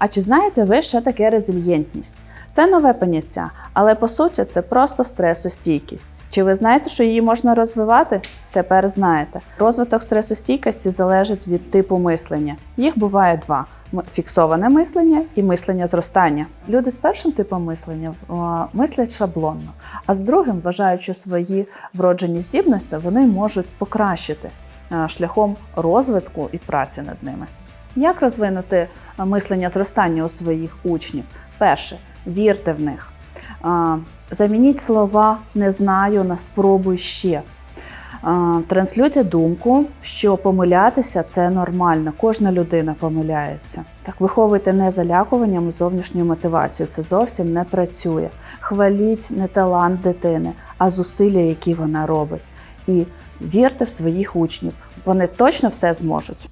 А чи знаєте ви, що таке резильєнтність? Це нове поняття, але по суті це просто стресостійкість. Чи ви знаєте, що її можна розвивати? Тепер знаєте. Розвиток стресостійкості залежить від типу мислення. Їх буває два: фіксоване мислення і мислення зростання. Люди з першим типом мислення мислять шаблонно, а з другим, вважаючи свої вроджені здібності, вони можуть покращити шляхом розвитку і праці над ними. Як розвинути мислення зростання у своїх учнів? Перше, вірте в них. Замініть слова не знаю на спробуй ще. Транслюйте думку, що помилятися це нормально. Кожна людина помиляється. Так, виховуйте не залякуванням і зовнішньою мотивацією. Це зовсім не працює. Хваліть не талант дитини, а зусилля, які вона робить. І вірте в своїх учнів. Вони точно все зможуть.